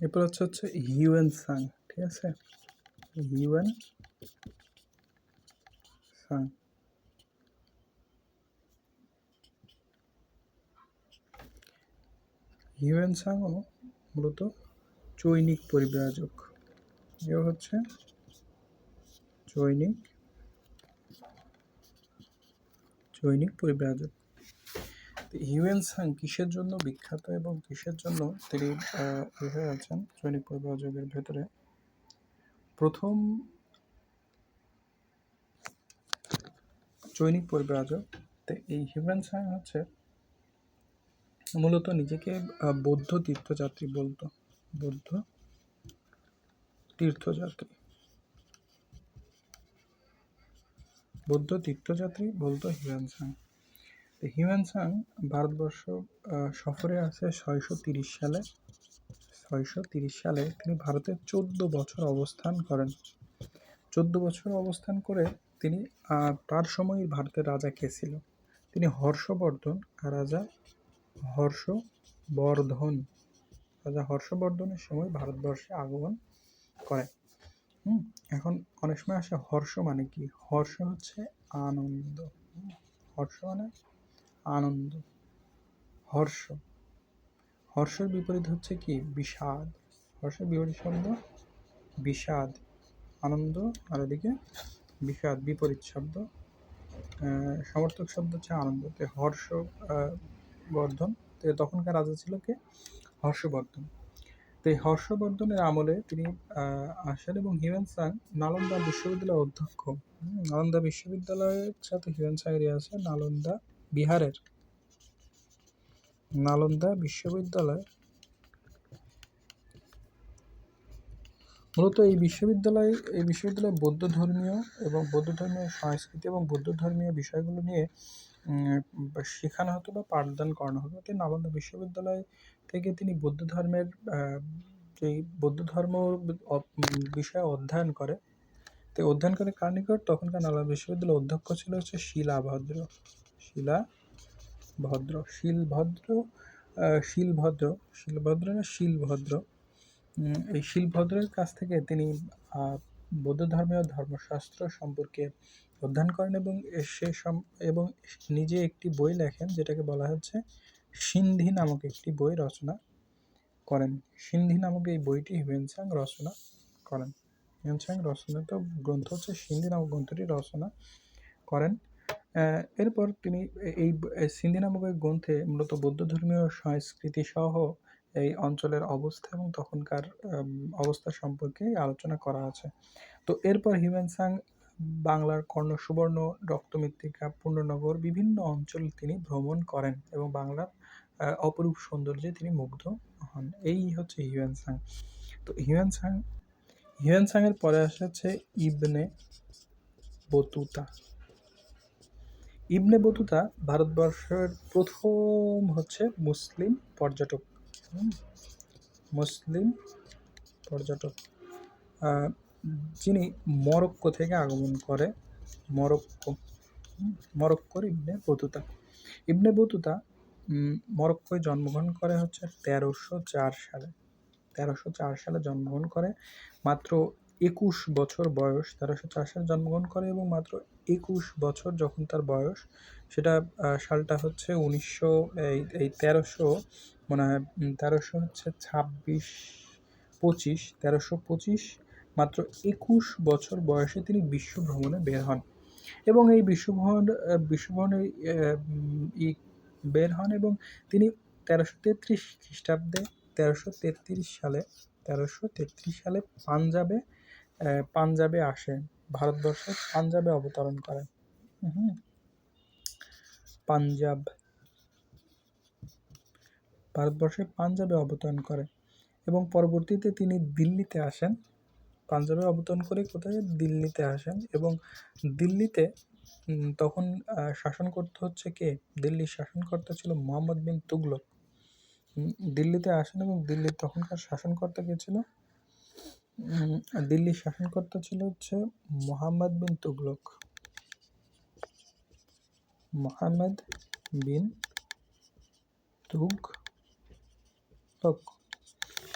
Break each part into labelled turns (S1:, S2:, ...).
S1: এরপর হচ্ছে হচ্ছে হিউয়েন সাং ঠিক আছে? হিউয়েন সাং হিউয়েন সাংও মূলত চৈনিক পরিব্রাজক। এ হচ্ছে চৈনিক চৈনিক পরিব্রাজক। হিউয়েন সাং কিসের জন্য বিখ্যাত এবং কিসের জন্য তিনি হয়ে আছেন? চৈনিক পরিব্রাজকের ভেতরে। প্রথম চৈনিক পরিব্রাজক তো এই হিউয়েন সাং হচ্ছে মূলত নিজেকে বৌদ্ধ তীর্থযাত্রী বলতো। বৌদ্ধ তীর্থযাত্রী। বৌদ্ধ তীর্থযাত্রী বলতো হিউয়েন সাং। তো হিউয়েন সাং ভারতবর্ষ সফরে আসে ছয়শো তিরিশ সালে। ছয়শো তিরিশ সালে তিনি ভারতে চোদ্দ বছর অবস্থান করেন। চোদ্দ বছর অবস্থান করে তিনি তার সময় ভারতের রাজা কে ছিল? তিনি হর্ষবর্ধন রাজা হর্ষবর্ধন। রাজা হর্ষবর্ধনের সময় ভারতবর্ষে আগমন করে হুম, এখন অনেক সময় আসে হর্ষ মানে কি? হর্ষ হচ্ছে আনন্দ। হর্ষ মানে আনন্দ, হর্ষ। হর্ষের বিপরীত হচ্ছে কি? বিষাদ। হর্ষের বিপরীত শব্দ বিষাদ। আনন্দ, আর এদিকে বিষাদ, বিপরীত শব্দ। সমর্থক শব্দ হচ্ছে আনন্দ। হর্ষ বর্ধন। তখনকার রাজা ছিল কে? হর্ষবর্ধন। তো এই হর্ষবর্ধনের আমলে তিনি আসেন এবং হিউয়েন সাং নালন্দা বিশ্ববিদ্যালয়ের অধ্যক্ষ। নালন্দা বিশ্ববিদ্যালয়ের সাথে হিউয়েন সাংয়ের আছে, নালন্দা বিহারের নালন্দা বিশ্ববিদ্যালয়। মূলত এই বিশ্ববিদ্যালয়, এই বিশ্ববিদ্যালয়ে বৌদ্ধ ধর্মীয় এবং বৌদ্ধ ধর্মীয় সংস্কৃতি এবং বৌদ্ধ ধর্মীয় বিষয়গুলো নিয়ে শেখানো হতো বা পাঠদান করানো হতো। তিনি নালন্দা বিশ্ববিদ্যালয় থেকে তিনি বৌদ্ধ ধর্মের যে বৌদ্ধ ধর্ম বিষয়ে অধ্যয়ন করে, তো অধ্যয়ন করে কার নিকট? তখনকার নালন্দা বিশ্ববিদ্যালয়ের অধ্যক্ষ ছিল হচ্ছে শিলাভদ্র শিলা ভদ্র, শিলভদ্র শিলভদ্র শিলভদ্র না শিলভদ্র? এই শিলভদ্রের কাছ থেকে তিনি বৌদ্ধ ধর্মীয় ধর্মশাস্ত্র সম্পর্কে অধ্যয়ন করেন এবং সে সম, এবং নিজে একটি বই লেখেন, যেটাকে বলা হচ্ছে সিন্ধি নামক একটি বই রচনা করেন। সিন্ধি নামক এই বইটি হিউয়েনসাং রচনা করেন। হিউয়েনসাং রচনাত গ্রন্থ হচ্ছে সিন্ধি নামক গ্রন্থটি রচনা করেন। এরপর তিনি এই সিন্ধি নামক এই গ্রন্থে মূলত বৌদ্ধ ধর্মীয় সংস্কৃতি সহ এই অঞ্চলের অবস্থা এবং তখনকার অবস্থা সম্পর্কে আলোচনা করা আছে। তো এরপর হিউয়েন সাং, বাংলার কর্ণ সুবর্ণ, রক্তমৃত্তিকা, পূর্ণনগর বিভিন্ন অঞ্চল তিনি ভ্রমণ করেন এবং বাংলার অপরূপ সৌন্দর্যে তিনি মুগ্ধ হন। এই হচ্ছে হিউয়েন সাং। তো হিউয়েন সাং হিউয়েন পরে আসে হচ্ছে ইবনে বতুতা। ইবনে বতুতা ভারতবর্ষের প্রথম হচ্ছে মুসলিম পর্যটক। মুসলিম পর্যটক। যিনি মরক্কো থেকে আগমন করে, মরক্কো মরক্কোর ইবনে বতুতা। ইবনে বতুতা মরক্কোয় জন্মগ্রহণ করে হচ্ছে তেরোশো চার সালে। তেরোশো চার সালে জন্মগ্রহণ করে। মাত্র একুশ বছর বয়স তেরোশো চার সালে জন্মগ্রহণ করে এবং মাত্র একুশ বছর যখন তার বয়স, সেটা সালটা হচ্ছে উনিশশো, এই এই তেরোশো, মনে হয় তেরোশো হচ্ছে ছাব্বিশ, পঁচিশ, তেরোশো পঁচিশ, মাত্র একুশ বছর বয়সে তিনি বিশ্ব ভ্রমণে বের হন। এবং এই বিশ্বভ্রমণ বিশ্বভ্রমণে বের হন এবং তিনি তেরোশো তেত্রিশ খ্রিস্টাব্দে, তেরোশো তেত্রিশ সালে, তেরোশো তেত্রিশ সালে পাঞ্জাবে পাঞ্জাবে আসেন ভারতবর্ষে পাঞ্জাবে অবতরণ করেন হুম পাঞ্জাব। ভারতবর্ষে পাঞ্জাবে অবতরণ করে এবং পরবর্তীতে তিনি দিল্লিতে আসেন। পাঞ্জাবে অবতরণ করে কোথায়? দিল্লিতে আসেন এবং দিল্লিতে তখন শাসন করতে হচ্ছে কে? দিল্লির শাসনকর্তা ছিল মোহাম্মদ বিন তুগলক। দিল্লিতে আসেন এবং দিল্লির তখনকার শাসনকর্তা কে ছিল? দিল্লির শাসনকর্তা ছিল হচ্ছে মোহাম্মদ বিন তুগলক। মোহাম্মদ বিন তুগলক।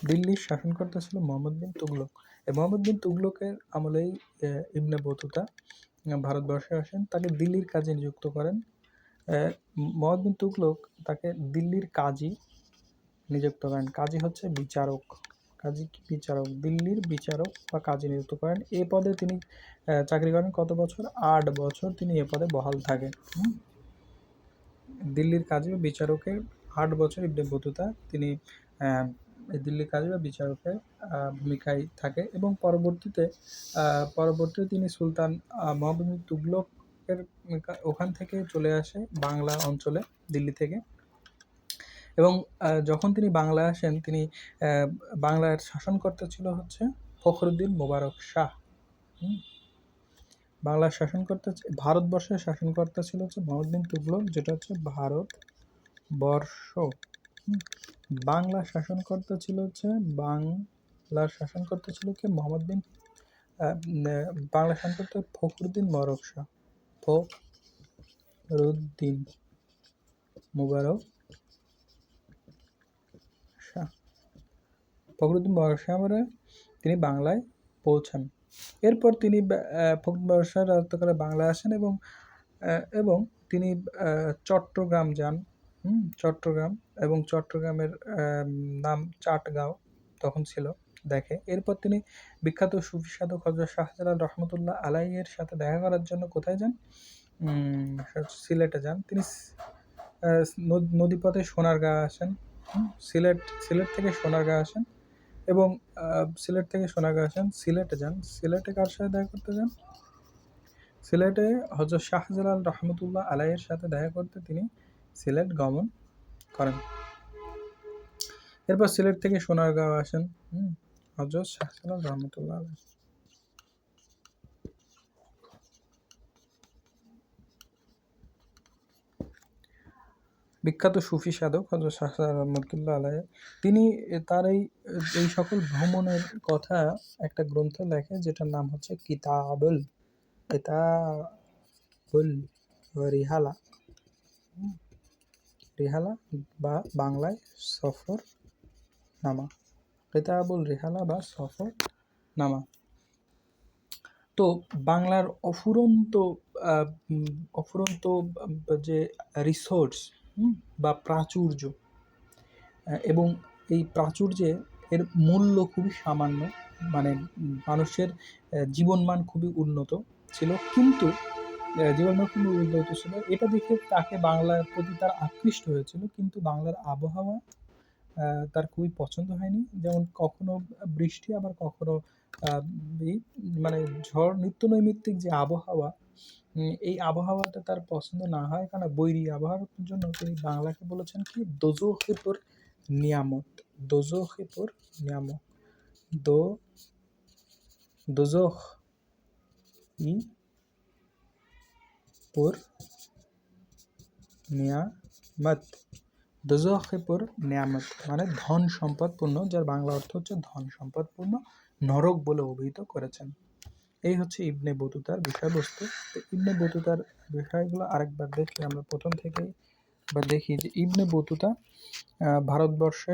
S1: দিল্লির শাসনকর্তা ছিল মোহাম্মদ বিন তুগলক। মোহাম্মদ বিন তুগলকের আমলেই ইবনে বতুতা ভারতবর্ষে আসেন, তাকে দিল্লির কাজে নিযুক্ত করেন। মোহাম্মদ বিন তুগলক তাকে দিল্লির কাজী নিযুক্ত করেন। কাজী হচ্ছে বিচারক। কাজী বিচারক, দিল্লির বিচারক বা কাজী নিযুক্ত করেন। এ পদে তিনি চাকরি করেন কত বছর? আট বছর তিনি এ পদে বহাল থাকেন। দিল্লির কাজী বা বিচারকের আট বছর ইবনে বতুতা তিনি দিল্লির কাজী বা বিচারকের ভূমিকায় থাকে এবং পরবর্তীতে পরবর্তীতে তিনি সুলতান মোহাম্মদ তুগলকের ওখান থেকে চলে আসে বাংলা অঞ্চলে, দিল্লি থেকে। এবং যখন তিনি বাংলায় আসেন, তিনি বাংলার শাসনকর্তা ছিল হচ্ছে ফখরুদ্দিন মোবারক শাহ। বাংলার শাসনকর্তা ভারতবর্ষের শাসনকর্তা ছিল হচ্ছে মোহাম্মদ বিন তুগলক, যেটা হচ্ছে ভারত বর্ষ? বাংলা শাসনকর্তা ছিল হচ্ছে, বাংলার শাসনকর্তা ছিল কি? মোহাম্মদ বিন বাংলা শাসনকর্তা ফখরুদ্দিন মোবারক শাহ। ফখরুদ্দিন মোবারক শাহ ফখরুদ্দিন মোবারক মানে তিনি বাংলায় পৌঁছান। এরপর তিনি ফখরুদ্দিন মোবারক রাজত্বকালে বাংলায় আসেন এবং এবং তিনি চট্টগ্রাম যান। হুম, চট্টগ্রাম এবং চট্টগ্রামের নাম চাটগাঁও তখন ছিল দেখে। এরপর তিনি বিখ্যাত সুফি সাধক হজরত শাহজালাল রহমতুল্লাহ আলাইয়ের সাথে দেখা করার জন্য কোথায় যান? সিলেটে যান। তিনি নদীপথে সোনারগাঁ আসেন। সিলেট সিলেট থেকে সোনারগাঁ আসেন। এবং সিলেট থেকে সোনাগা আসেন, সিলেটে যান। সিলেটে কার সাথে দেখা করতে যান? সিলেটে হজরত শাহজালাল রহমতুল্লাহ আলাইয়ের সাথে দেখা করতে তিনি সিলেট গমন করেন। এরপর সিলেট থেকে সোনারগাঁও আসেন। হজরত শাহজালাল রহমতুল্লাহ আলাই বিখ্যাত সুফি সাধক হজরত শাহজালাল রহমতুল্লাহ আলাই তিনি তার এই এই সকল ভ্রমণের কথা একটা গ্রন্থ লেখে, যেটার নাম হচ্ছে কিতাবুল কিতাবুল রিহালা। রিহালা বা বাংলায় সফর নামা কিতাবুল রিহালা বা সফর নামা তো বাংলার অফুরন্ত অফুরন্ত যে রিসোর্স বা প্রাচুর্য। এবং এই প্রাচুর্যে এর মূল্য খুবই সামান্য। মানে মানুষের জীবনমান খুবই উন্নত ছিল। কিন্তু জীবনমান খুবই উন্নত ছিল। এটা দেখে তাকে বাংলার প্রতি তার আকৃষ্ট হয়েছিল। কিন্তু বাংলার আবহাওয়া তার খুবই পছন্দ হয়নি। যেমন কখনো বৃষ্টি, আবার কখনো মানে ঝড় নিত্য নৈমিত্তিক যে আবহাওয়া এই আবহাওয়াটা তার পছন্দ না হয়। কারণ বৈরী আবহাওয়ার জন্য তিনি বাংলাকে বলেছেন কি? দোজোখিপুর নিয়ামত। দোজোখিপুর নিয়ামত। দো, দোজোখ ই পুর নিয়ামত। দোজখিপুর নিয়ামত মানে ধন সম্পদপূর্ণ যার বাংলা অর্থ হচ্ছে ধন সম্পদপূর্ণ নরক বলে অভিহিত করেছেন। এই হচ্ছে ইবনে বতুতার বিষয়বস্তু। তো ইবনে বতুতার বিষয়গুলো আরেকবার দেখি আমরা প্রথম থেকেই বা দেখি যে ইবনে বতুতা ভারতবর্ষে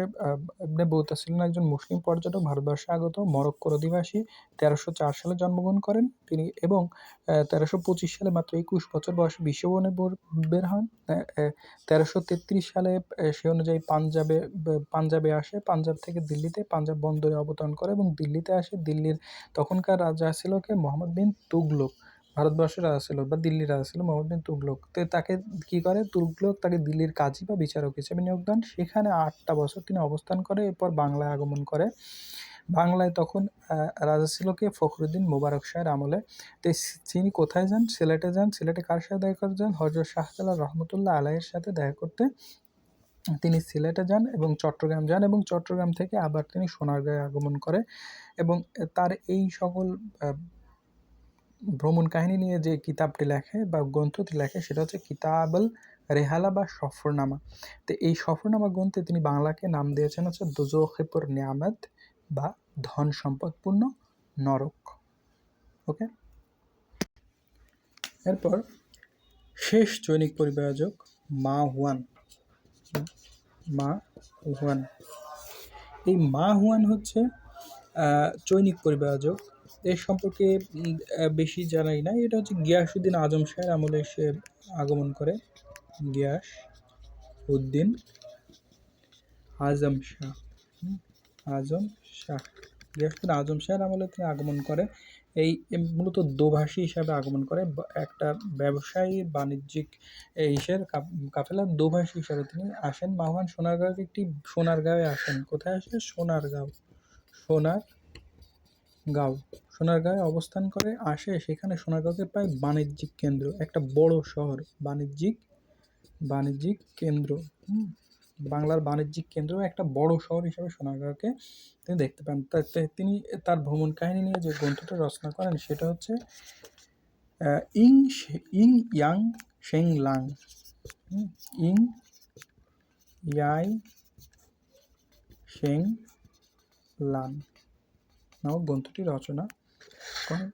S1: ইবনে বতুতা ছিলেন একজন মুসলিম পর্যটক, ভারতবর্ষে আগত মরক্কোর অধিবাসী। তেরোশো চার সালে জন্মগ্রহণ করেন তিনি এবং তেরোশো পঁচিশ সালে মাত্র একুশ বছর বয়সে বিশ্বভবনে বোর- বের হন। তেরোশো তেত্রিশ সালে সে অনুযায়ী পাঞ্জাবে পাঞ্জাবে আসে, পাঞ্জাব থেকে দিল্লিতে, পাঞ্জাব বন্দরে অবতরণ করে এবং দিল্লিতে আসে। দিল্লির তখনকার রাজা ছিল কে? মোহাম্মদ বিন তুগলক। ভারতবর্ষের রাজা ছিল বা দিল্লির রাজা ছিল মোহাম্মদ তুগলক। তো তাকে কী করে? তুগলক তাকে দিল্লির কাজী বা বিচারক হিসেবে নিয়োগ দেন। সেখানে আটটা বছর তিনি অবস্থান করে, এরপর বাংলায় আগমন করে। বাংলায় তখন রাজা ছিল কে? ফখরুদ্দিন মোবারক শাহের আমলে। তো তিনি কোথায় যান? সিলেটে যান। সিলেটে কার সাথে দেখা করতে যান? হজরত শাহজালাল রহমতুল্লাহ আলাইয়ের সাথে দেখা করতে তিনি সিলেটে যান এবং চট্টগ্রাম যান এবং চট্টগ্রাম থেকে আবার তিনি সোনারগাঁয়ে আগমন করে এবং তার এই সকল ভ্রমণ কাহিনী নিয়ে যে কিতাবটি লেখে বা গ্রন্থটি লেখে, সেটা হচ্ছে কিতাবল রেহালা বা সফরনামা। তো এই সফরনামা গ্রন্থে তিনি বাংলাকে নাম দিয়েছেন হচ্ছে দোজোখিপুর নিয়ামত বা ধন সম্পদপূর্ণ নরক। ওকে? এরপর শেষ জৈনিক পরিব্রাজক মা হুয়ান। মা হুয়ান। এই মা হুয়ান হচ্ছে চৈনিক পরিবারযোগ এর সম্পর্কে বেশি জানাই না এটা হচ্ছে গিয়াসুদ্দিন আজম শাহের আমলে সে আগমন করে। গিয়াস উদ্দিন আজম শাহ। আজম শাহ। গিয়াসুদ্দিন আজম শাহের আমলে তিনি আগমন করে। এই মূলত দোভাষী হিসাবে আগমন করে। একটা ব্যবসায়ী বাণিজ্যিক হিসেবে কাফেলার দোভাষী হিসাবে তিনি আসেন। মাহুয়ান সোনারগাঁও একটি সোনারগাঁয়ে আসেন। কোথায় আসেন সোনারগাঁও। সোনার গাঁও। সোনারগাঁয়ে অবস্থান করে, আসে সেখানে সোনারগাঁওকে প্রায় বাণিজ্যিক কেন্দ্র, একটা বড় শহর। বাণিজ্যিক বাণিজ্যিক কেন্দ্র বাংলার বাণিজ্যিক কেন্দ্র একটা বড় শহর হিসেবে সোনারগাঁওকে তিনি দেখতে পান। তিনি তার ভ্রমণ কাহিনী নিয়ে যে গ্রন্থটা রচনা করেন সেটা হচ্ছে ইং ইং ইয়াং শেং লাং। ইং ইয়াই শেং লাং। নামক গ্রন্থটি রচনা করেন